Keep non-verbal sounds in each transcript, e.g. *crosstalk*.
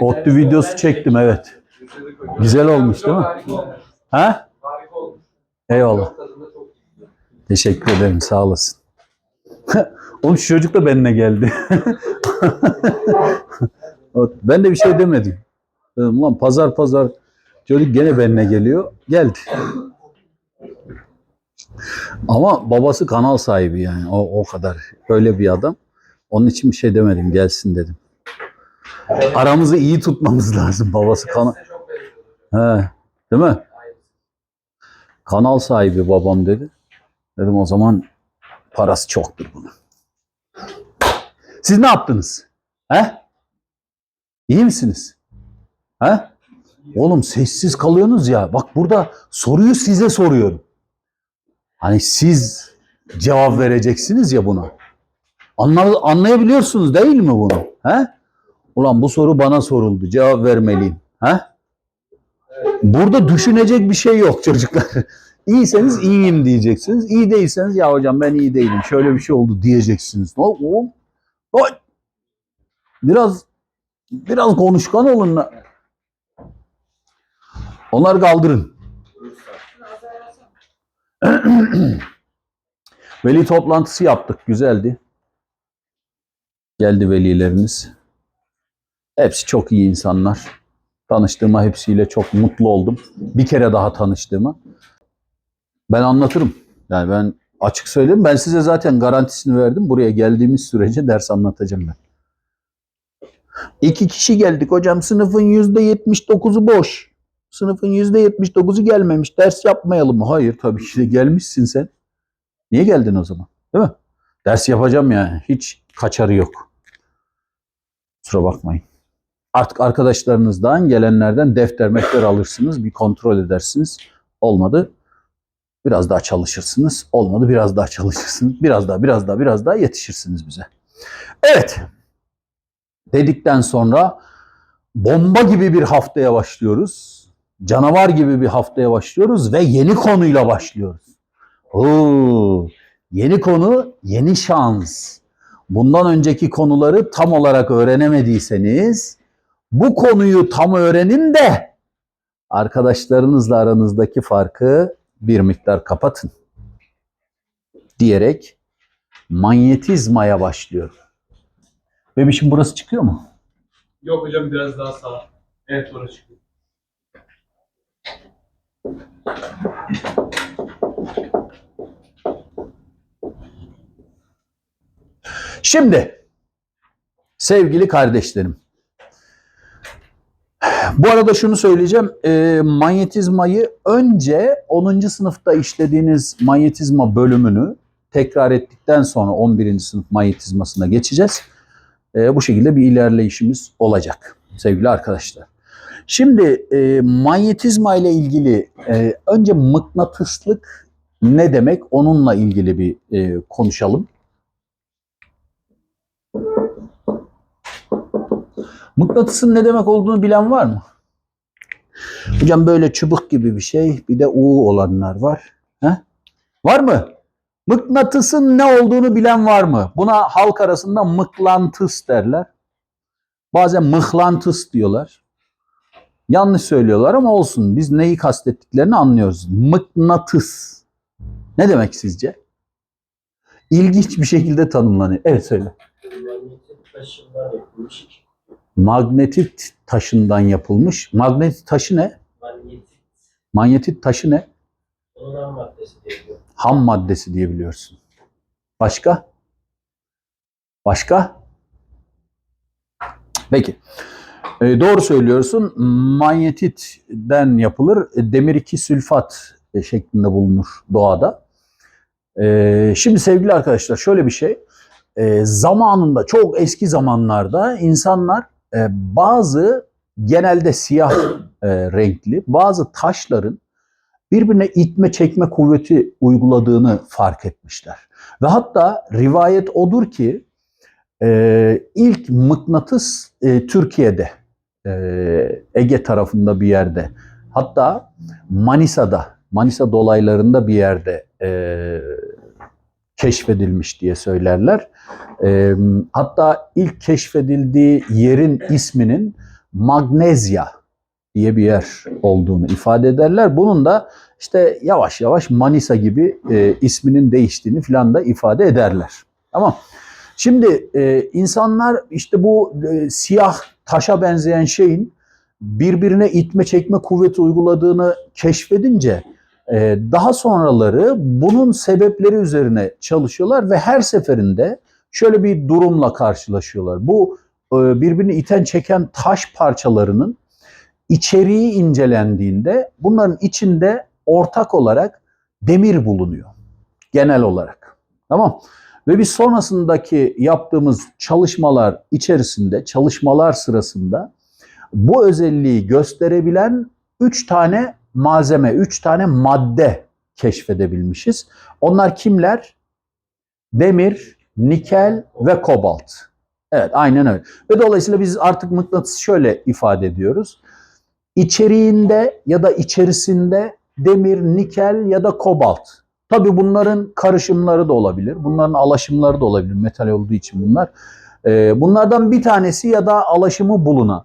Otlu videosu çektim evet. Güzel olmuş değil mi? Ha? Eyvallah. Teşekkür ederim sağ olasın. *laughs* Oğlum şu çocuk da benimle geldi. *laughs* ben de bir şey demedim. Dedim lan pazar pazar çocuk gene benimle geliyor. Geldi. Ama babası kanal sahibi yani o, o kadar. Öyle bir adam. Onun için bir şey demedim gelsin dedim. Aramızı iyi tutmamız *laughs* lazım babası benziyor. He, değil mi? Kanal sahibi babam dedi. Dedim o zaman parası çoktur bunun. Siz ne yaptınız? He? İyi misiniz? He? Oğlum sessiz kalıyorsunuz ya. Bak burada soruyu size soruyorum. Hani siz cevap vereceksiniz ya buna. Anla, anlayabiliyorsunuz değil mi bunu? He? Ulan bu soru bana soruldu. Cevap vermeliyim. He? Burada düşünecek bir şey yok çocuklar. *laughs* İyiyseniz iyiyim diyeceksiniz. İyi değilseniz ya hocam ben iyi değilim. Şöyle bir şey oldu diyeceksiniz. O, o, o. Biraz biraz konuşkan olun. la. Onları kaldırın. *clears throat* Veli toplantısı yaptık. Güzeldi. Geldi velilerimiz. Hepsi çok iyi insanlar. Tanıştığıma hepsiyle çok mutlu oldum. Bir kere daha tanıştığıma. Ben anlatırım. Yani ben açık söyleyeyim. Ben size zaten garantisini verdim. Buraya geldiğimiz sürece ders anlatacağım ben. İki kişi geldik hocam. Sınıfın yüzde yetmiş dokuzu boş. Sınıfın yüzde yetmiş dokuzu gelmemiş. Ders yapmayalım mı? Hayır tabii ki de gelmişsin sen. Niye geldin o zaman? Değil mi? Ders yapacağım yani. Hiç kaçarı yok. Kusura bakmayın. Artık arkadaşlarınızdan gelenlerden defter mefter alırsınız. Bir kontrol edersiniz. Olmadı. Biraz daha çalışırsınız. Olmadı biraz daha çalışırsınız. Biraz daha biraz daha biraz daha yetişirsiniz bize. Evet. Dedikten sonra bomba gibi bir haftaya başlıyoruz. Canavar gibi bir haftaya başlıyoruz ve yeni konuyla başlıyoruz. Oo, yeni konu, yeni şans. Bundan önceki konuları tam olarak öğrenemediyseniz bu konuyu tam öğrenin de arkadaşlarınızla aranızdaki farkı bir miktar kapatın diyerek manyetizmaya başlıyorum. Bebişim burası çıkıyor mu? Yok hocam biraz daha sağ. Evet orası çıkıyor. Şimdi sevgili kardeşlerim. Bu arada şunu söyleyeceğim. E, manyetizmayı önce 10. sınıfta işlediğiniz manyetizma bölümünü tekrar ettikten sonra 11. sınıf manyetizmasına geçeceğiz. E, bu şekilde bir ilerleyişimiz olacak sevgili arkadaşlar. Şimdi e, manyetizma ile ilgili e, önce mıknatıslık ne demek onunla ilgili bir e, konuşalım. Mıknatısın ne demek olduğunu bilen var mı? Hocam böyle çubuk gibi bir şey, bir de U olanlar var. He? Var mı? Mıknatısın ne olduğunu bilen var mı? Buna halk arasında mıklantıs derler. Bazen mıhlantıs diyorlar. Yanlış söylüyorlar ama olsun. Biz neyi kastettiklerini anlıyoruz. Mıknatıs. Ne demek sizce? İlginç bir şekilde tanımlanıyor. Evet söyle. Magnetit taşından yapılmış. Magnetit taşı ne? Manyetik. Manyetit taşı ne? Onun ham maddesi diyebiliyor. Ham maddesi diye biliyorsun. Başka? Başka? Peki. Ee, doğru söylüyorsun. Manyetitten yapılır. E, Demir 2 sülfat e, şeklinde bulunur doğada. Ee, şimdi sevgili arkadaşlar şöyle bir şey. Ee, zamanında çok eski zamanlarda insanlar e, bazı genelde siyah e, renkli bazı taşların birbirine itme çekme kuvveti uyguladığını fark etmişler. Ve hatta rivayet odur ki e, ilk mıknatıs e, Türkiye'de Ege tarafında bir yerde hatta Manisa'da Manisa dolaylarında bir yerde keşfedilmiş diye söylerler. Ee, hatta ilk keşfedildiği yerin isminin Magnezya diye bir yer olduğunu ifade ederler. Bunun da işte yavaş yavaş Manisa gibi e, isminin değiştiğini filan da ifade ederler. Tamam. Şimdi e, insanlar işte bu e, siyah taşa benzeyen şeyin birbirine itme çekme kuvveti uyguladığını keşfedince e, daha sonraları bunun sebepleri üzerine çalışıyorlar ve her seferinde şöyle bir durumla karşılaşıyorlar. Bu e, birbirini iten çeken taş parçalarının içeriği incelendiğinde bunların içinde ortak olarak demir bulunuyor genel olarak. Tamam? Ve biz sonrasındaki yaptığımız çalışmalar içerisinde, çalışmalar sırasında bu özelliği gösterebilen 3 tane malzeme, 3 tane madde keşfedebilmişiz. Onlar kimler? Demir, nikel ve kobalt. Evet aynen öyle. Ve dolayısıyla biz artık mıknatısı şöyle ifade ediyoruz. İçeriğinde ya da içerisinde demir, nikel ya da kobalt. Tabii bunların karışımları da olabilir. Bunların alaşımları da olabilir. Metal olduğu için bunlar. Ee, bunlardan bir tanesi ya da alaşımı bulunan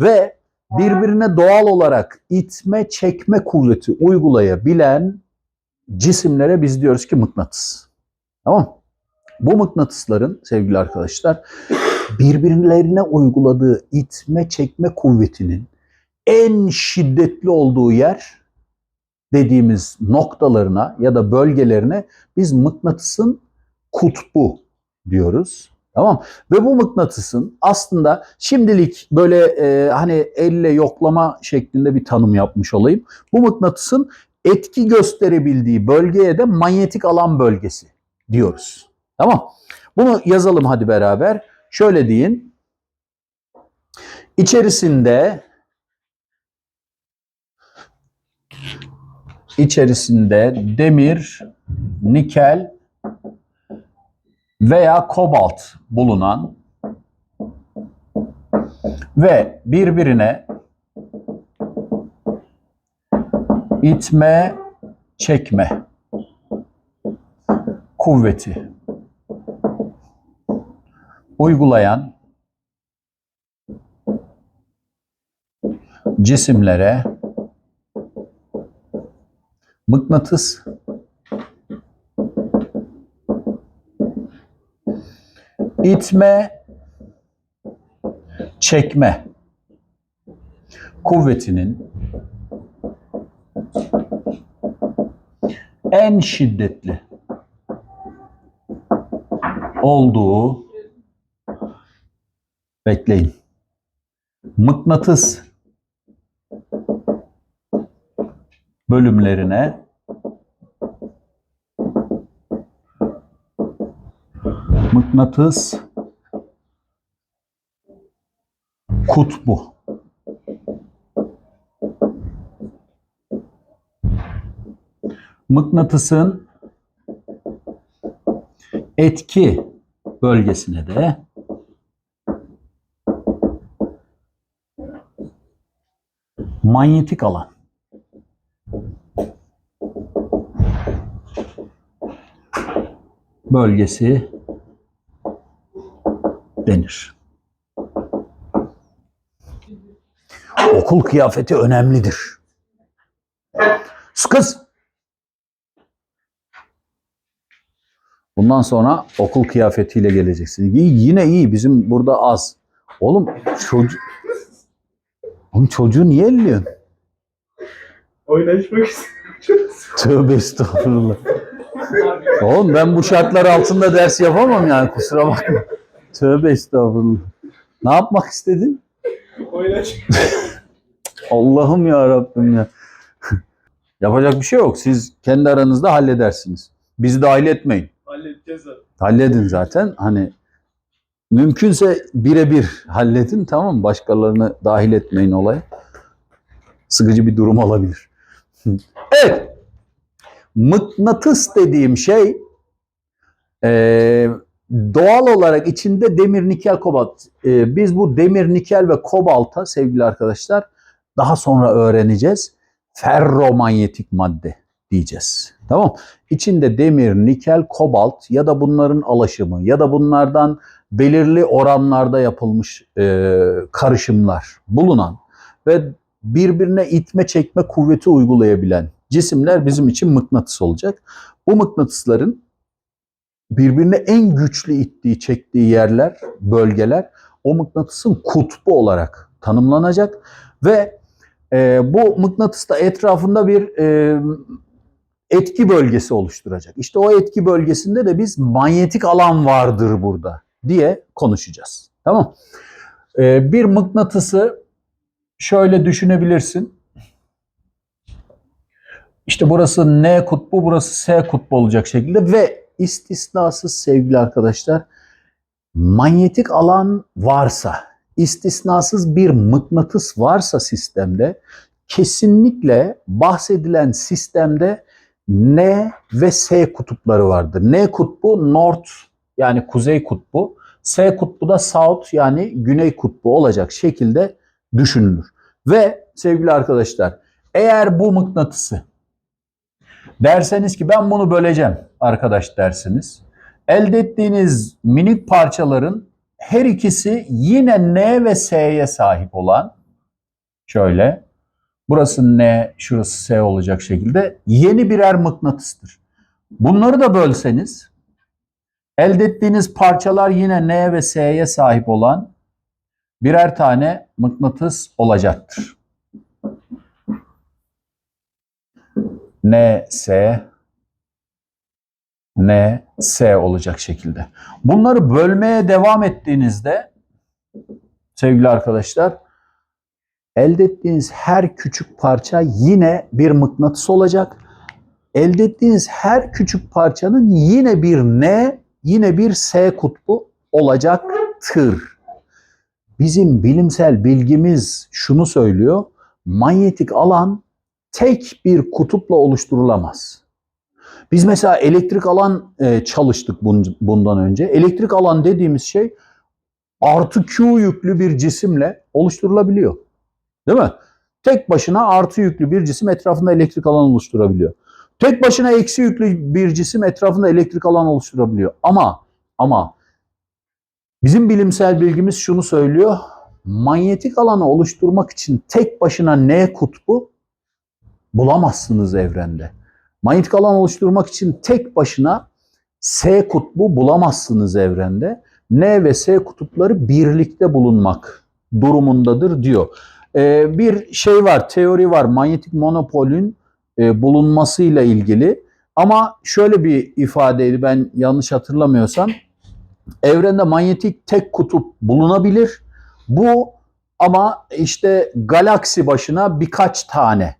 ve birbirine doğal olarak itme çekme kuvveti uygulayabilen cisimlere biz diyoruz ki mıknatıs. Tamam? Bu mıknatısların sevgili arkadaşlar birbirlerine uyguladığı itme çekme kuvvetinin en şiddetli olduğu yer dediğimiz noktalarına ya da bölgelerine biz mıknatısın kutbu diyoruz. Tamam ve bu mıknatısın aslında şimdilik böyle e, hani elle yoklama şeklinde bir tanım yapmış olayım. Bu mıknatısın etki gösterebildiği bölgeye de manyetik alan bölgesi diyoruz. Tamam. Bunu yazalım hadi beraber. Şöyle deyin. İçerisinde içerisinde demir, nikel veya kobalt bulunan ve birbirine itme, çekme kuvveti uygulayan cisimlere mıknatıs itme çekme kuvvetinin en şiddetli olduğu bekleyin. Mıknatıs bölümlerine mıknatıs kutbu. Mıknatısın etki bölgesine de manyetik alan bölgesi denir. Okul kıyafeti önemlidir. Kız. Bundan sonra okul kıyafetiyle geleceksin. İyi, yine iyi. Bizim burada az. Oğlum çocuk... Oğlum çocuğu niye elliyorsun? Oynaşmak istiyorum. Tövbe estağfurullah. Oğlum ben bu şartlar altında ders yapamam yani kusura bakma. Tövbe estağfurullah. Ne yapmak istedin? Oynaş. *laughs* Allah'ım ya Rabbim ya. *laughs* Yapacak bir şey yok. Siz kendi aranızda halledersiniz. Bizi dahil etmeyin. Halledeceğiz zaten. Halledin zaten. Hani mümkünse birebir halledin tamam mı? Başkalarını dahil etmeyin olaya. Sıkıcı bir durum olabilir. *laughs* evet. Mıknatıs dediğim şey eee, doğal olarak içinde demir, nikel, kobalt. Eee, biz bu demir, nikel ve kobalta sevgili arkadaşlar daha sonra öğreneceğiz. Ferromanyetik madde diyeceğiz. Tamam. İçinde demir, nikel, kobalt ya da bunların alaşımı ya da bunlardan belirli oranlarda yapılmış e, karışımlar bulunan ve birbirine itme çekme kuvveti uygulayabilen cisimler bizim için mıknatıs olacak. Bu mıknatısların birbirine en güçlü ittiği, çektiği yerler, bölgeler o mıknatısın kutbu olarak tanımlanacak ve e, bu mıknatıs da etrafında bir e, etki bölgesi oluşturacak. İşte o etki bölgesinde de biz manyetik alan vardır burada diye konuşacağız. Tamam? E, bir mıknatısı şöyle düşünebilirsin. İşte burası N kutbu, burası S kutbu olacak şekilde ve istisnasız sevgili arkadaşlar manyetik alan varsa, istisnasız bir mıknatıs varsa sistemde kesinlikle bahsedilen sistemde N ve S kutupları vardır. N kutbu North yani kuzey kutbu, S kutbu da South yani güney kutbu olacak şekilde düşünülür. Ve sevgili arkadaşlar eğer bu mıknatısı derseniz ki ben bunu böleceğim arkadaş dersiniz. Elde ettiğiniz minik parçaların her ikisi yine N ve S'ye sahip olan şöyle burası N şurası S olacak şekilde yeni birer mıknatıstır. Bunları da bölseniz elde ettiğiniz parçalar yine N ve S'ye sahip olan birer tane mıknatıs olacaktır. N, S, N, S olacak şekilde. Bunları bölmeye devam ettiğinizde sevgili arkadaşlar elde ettiğiniz her küçük parça yine bir mıknatıs olacak. Elde ettiğiniz her küçük parçanın yine bir N, yine bir S kutbu olacaktır. Bizim bilimsel bilgimiz şunu söylüyor. Manyetik alan tek bir kutupla oluşturulamaz. Biz mesela elektrik alan e, çalıştık bun- bundan önce. Elektrik alan dediğimiz şey artı Q yüklü bir cisimle oluşturulabiliyor. Değil mi? Tek başına artı yüklü bir cisim etrafında elektrik alan oluşturabiliyor. Tek başına eksi yüklü bir cisim etrafında elektrik alan oluşturabiliyor. Ama ama bizim bilimsel bilgimiz şunu söylüyor. Manyetik alanı oluşturmak için tek başına N kutbu bulamazsınız evrende. Manyetik alan oluşturmak için tek başına S kutbu bulamazsınız evrende. N ve S kutupları birlikte bulunmak durumundadır diyor. Ee, bir şey var, teori var. Manyetik monopolün e, bulunmasıyla ilgili. Ama şöyle bir ifadeydi ben yanlış hatırlamıyorsam. Evrende manyetik tek kutup bulunabilir. Bu ama işte galaksi başına birkaç tane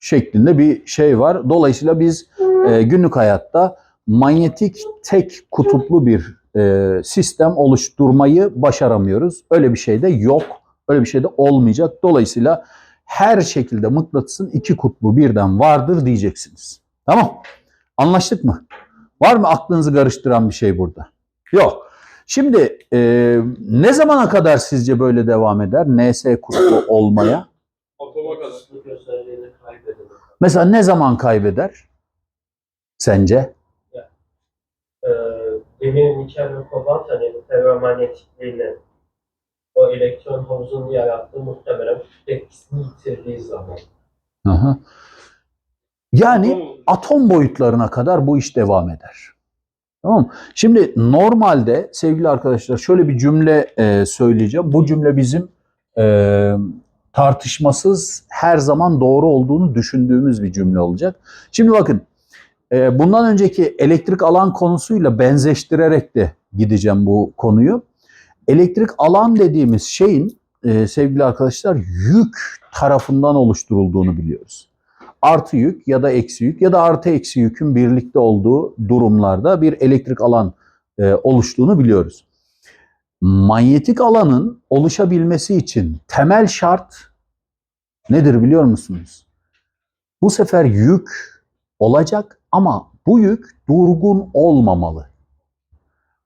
şeklinde bir şey var. Dolayısıyla biz e, günlük hayatta manyetik tek kutuplu bir e, sistem oluşturmayı başaramıyoruz. Öyle bir şey de yok. Öyle bir şey de olmayacak. Dolayısıyla her şekilde mıknatısın iki kutbu birden vardır diyeceksiniz. Tamam. Anlaştık mı? Var mı aklınızı karıştıran bir şey burada? Yok. Şimdi e, ne zamana kadar sizce böyle devam eder? NS kutbu olmaya? Mesela ne zaman kaybeder? Sence? Ee, demir, nikel ve kobalt hani ferromanyetikliğiyle o elektron havuzunu yarattığı muhtemelen etkisini yitirdiği zaman. Aha. Yani Atom- atom boyutlarına kadar bu iş devam eder. Tamam mı? Şimdi normalde sevgili arkadaşlar şöyle bir cümle e, söyleyeceğim. Bu cümle bizim e, tartışmasız her zaman doğru olduğunu düşündüğümüz bir cümle olacak. Şimdi bakın e, bundan önceki elektrik alan konusuyla benzeştirerek de gideceğim bu konuyu. Elektrik alan dediğimiz şeyin e, sevgili arkadaşlar yük tarafından oluşturulduğunu biliyoruz artı yük ya da eksi yük ya da artı eksi yükün birlikte olduğu durumlarda bir elektrik alan e, oluştuğunu biliyoruz. Manyetik alanın oluşabilmesi için temel şart nedir biliyor musunuz? Bu sefer yük olacak ama bu yük durgun olmamalı.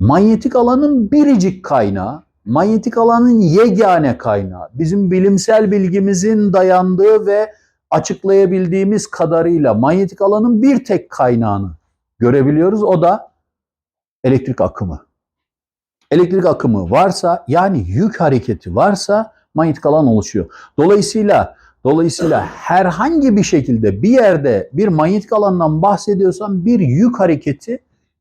Manyetik alanın biricik kaynağı, manyetik alanın yegane kaynağı, bizim bilimsel bilgimizin dayandığı ve açıklayabildiğimiz kadarıyla manyetik alanın bir tek kaynağını görebiliyoruz. O da elektrik akımı. Elektrik akımı varsa yani yük hareketi varsa manyetik alan oluşuyor. Dolayısıyla dolayısıyla herhangi bir şekilde bir yerde bir manyetik alandan bahsediyorsan bir yük hareketi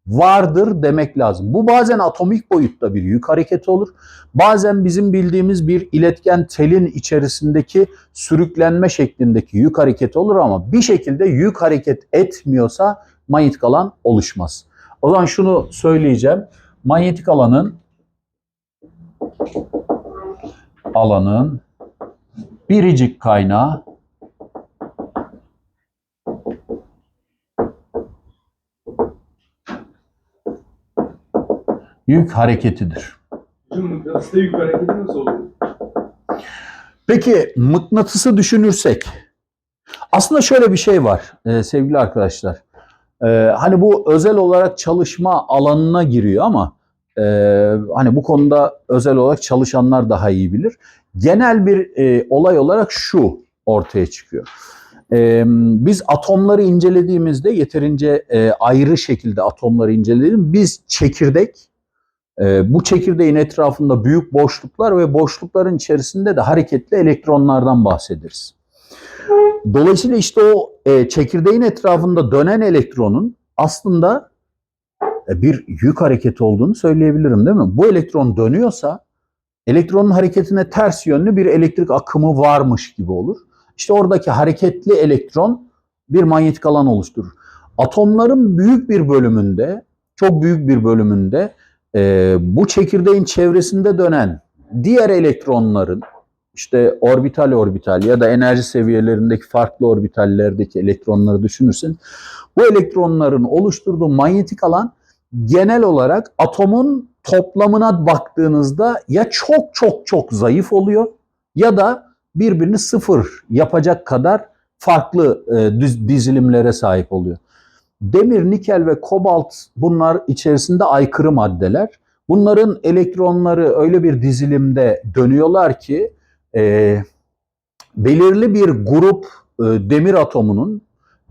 vardır demek lazım. Bu bazen atomik boyutta bir yük hareketi olur. Bazen bizim bildiğimiz bir iletken telin içerisindeki sürüklenme şeklindeki yük hareketi olur ama bir şekilde yük hareket etmiyorsa manyetik alan oluşmaz. O zaman şunu söyleyeceğim. Manyetik alanın alanın biricik kaynağı yük hareketidir. Mıknatısta yük hareketi nasıl oluyor? Peki mıknatısı düşünürsek aslında şöyle bir şey var e, sevgili arkadaşlar. E, hani bu özel olarak çalışma alanına giriyor ama e, hani bu konuda özel olarak çalışanlar daha iyi bilir. Genel bir e, olay olarak şu ortaya çıkıyor. E, biz atomları incelediğimizde yeterince e, ayrı şekilde atomları inceledim. Biz çekirdek, e, bu çekirdeğin etrafında büyük boşluklar ve boşlukların içerisinde de hareketli elektronlardan bahsederiz. Dolayısıyla işte o e, çekirdeğin etrafında dönen elektronun aslında e, bir yük hareketi olduğunu söyleyebilirim değil mi? Bu elektron dönüyorsa elektronun hareketine ters yönlü bir elektrik akımı varmış gibi olur. İşte oradaki hareketli elektron bir manyetik alan oluşturur. Atomların büyük bir bölümünde, çok büyük bir bölümünde e, bu çekirdeğin çevresinde dönen diğer elektronların işte orbital orbital ya da enerji seviyelerindeki farklı orbitallerdeki elektronları düşünürsen bu elektronların oluşturduğu manyetik alan genel olarak atomun toplamına baktığınızda ya çok çok çok zayıf oluyor ya da birbirini sıfır yapacak kadar farklı e, düz- dizilimlere sahip oluyor. Demir, nikel ve kobalt bunlar içerisinde aykırı maddeler. Bunların elektronları öyle bir dizilimde dönüyorlar ki e, belirli bir grup e, demir atomunun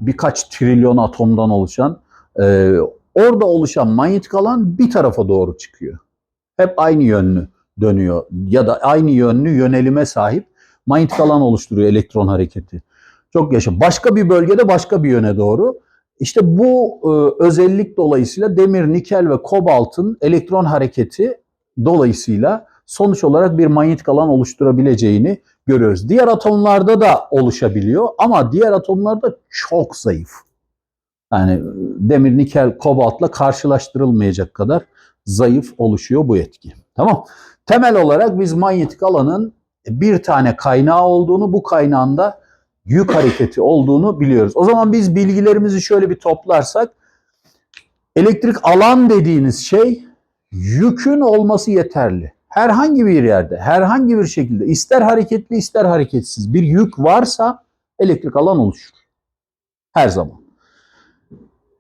birkaç trilyon atomdan oluşan e, orada oluşan manyetik alan bir tarafa doğru çıkıyor. Hep aynı yönlü dönüyor ya da aynı yönlü yönelime sahip manyetik alan oluşturuyor elektron hareketi. Çok yaşa. Başka bir bölgede başka bir yöne doğru. İşte bu e, özellik dolayısıyla demir, nikel ve kobaltın elektron hareketi dolayısıyla sonuç olarak bir manyetik alan oluşturabileceğini görüyoruz. Diğer atomlarda da oluşabiliyor ama diğer atomlarda çok zayıf. Yani demir, nikel, kobaltla karşılaştırılmayacak kadar zayıf oluşuyor bu etki. Tamam. Temel olarak biz manyetik alanın bir tane kaynağı olduğunu, bu kaynağın da yük hareketi olduğunu biliyoruz. O zaman biz bilgilerimizi şöyle bir toplarsak elektrik alan dediğiniz şey yükün olması yeterli. Herhangi bir yerde, herhangi bir şekilde ister hareketli ister hareketsiz bir yük varsa elektrik alan oluşur. Her zaman.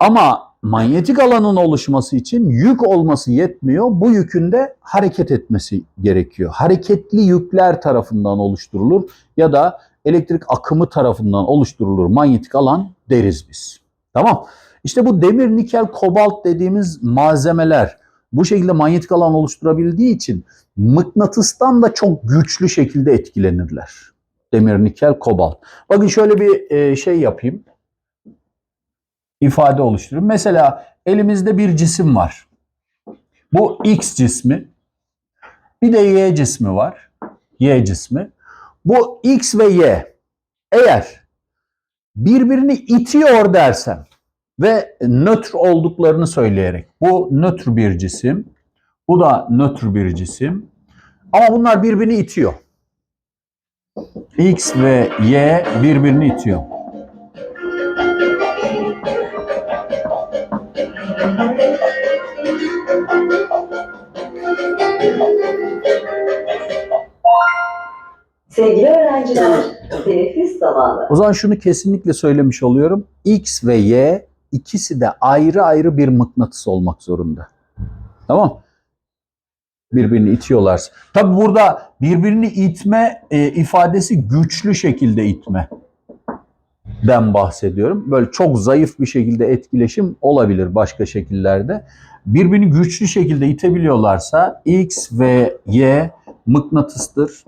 Ama manyetik alanın oluşması için yük olması yetmiyor. Bu yükün de hareket etmesi gerekiyor. Hareketli yükler tarafından oluşturulur ya da elektrik akımı tarafından oluşturulur manyetik alan deriz biz. Tamam. İşte bu demir, nikel, kobalt dediğimiz malzemeler bu şekilde manyetik alan oluşturabildiği için mıknatıstan da çok güçlü şekilde etkilenirler. Demir, nikel, kobalt. Bakın şöyle bir e, şey yapayım. İfade oluşturayım. Mesela elimizde bir cisim var. Bu X cismi. Bir de Y cismi var. Y cismi. Bu X ve Y eğer birbirini itiyor dersem ve nötr olduklarını söyleyerek bu nötr bir cisim, bu da nötr bir cisim ama bunlar birbirini itiyor. X ve Y birbirini itiyor. Sevgili öğrenciler, teneffüs zamanı. O zaman şunu kesinlikle söylemiş oluyorum. X ve Y ikisi de ayrı ayrı bir mıknatıs olmak zorunda. Tamam? Birbirini itiyorlar. Tabi burada birbirini itme e, ifadesi güçlü şekilde itme. den bahsediyorum. Böyle çok zayıf bir şekilde etkileşim olabilir başka şekillerde. Birbirini güçlü şekilde itebiliyorlarsa X ve Y mıknatıstır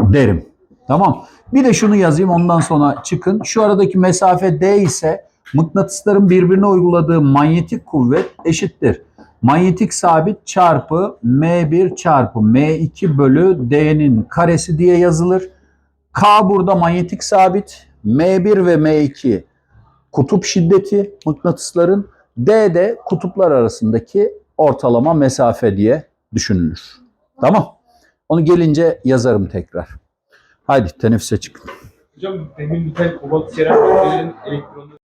derim. Tamam. Bir de şunu yazayım ondan sonra çıkın. Şu aradaki mesafe D ise mıknatısların birbirine uyguladığı manyetik kuvvet eşittir. Manyetik sabit çarpı M1 çarpı M2 bölü D'nin karesi diye yazılır. K burada manyetik sabit. M1 ve M2 kutup şiddeti mıknatısların. D de kutuplar arasındaki ortalama mesafe diye düşünülür. Tamam. Onu gelince yazarım tekrar. Haydi teneffüse çıkın. Hocam demir nikel kobalt seramiklerin elektronları